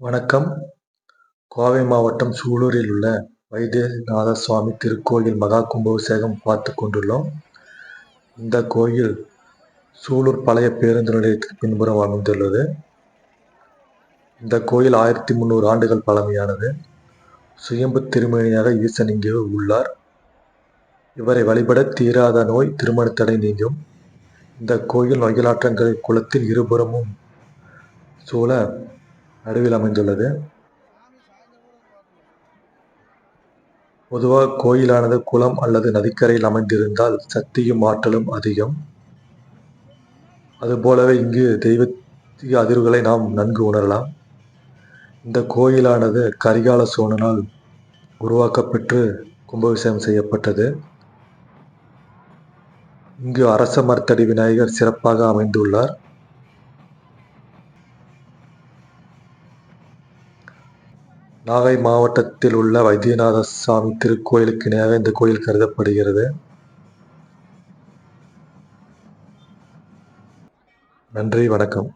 வணக்கம். கோவை மாவட்டம் சூலூரில் உள்ள வைத்தியநாத சுவாமி திருக்கோயில் மகா கும்பாபிஷேகம் பார்த்து கொண்டுள்ளோம். இந்த கோயில் சூலூர் பழைய பேருந்து நிலையத்துக்கு பின்புறம் அமைந்துள்ளது. இந்த கோயில் ஆயிரத்தி முந்நூறு ஆண்டுகள் பழமையானது. சுயம்பு திருமணியாக ஈசன் இங்கே உள்ளார். இவரை வழிபட தீராத நோய் திருமணத்தடை நீங்கும். இந்த கோயில் நொய்யலாற்றங்கரை குளத்தில் இருபுறமும் சூழ நடுவில் அமைந்துள்ளது. பொதுவாக கோயிலானது குளம் அல்லது நதிக்கரையில் அமைந்திருந்தால் சக்தியும் ஆற்றலும் அதிகம். அதுபோலவே இங்கு தெய்வத்திய அதிர்வுகளை நாம் நன்கு உணரலாம். இந்த கோயிலானது கரிகால சோழனால் உருவாக்கப்பெற்று கும்பாபிஷேகம் செய்யப்பட்டது. இங்கு அரச மரத்தடி விநாயகர் சிறப்பாக அமைந்துள்ளார். நாகை மாவட்டத்தில் உள்ள வைத்தியநாத சாமி திருக்கோயிலுக்கு இணையாக இந்த கோயில் கருதப்படுகிறது. நன்றி வணக்கம்.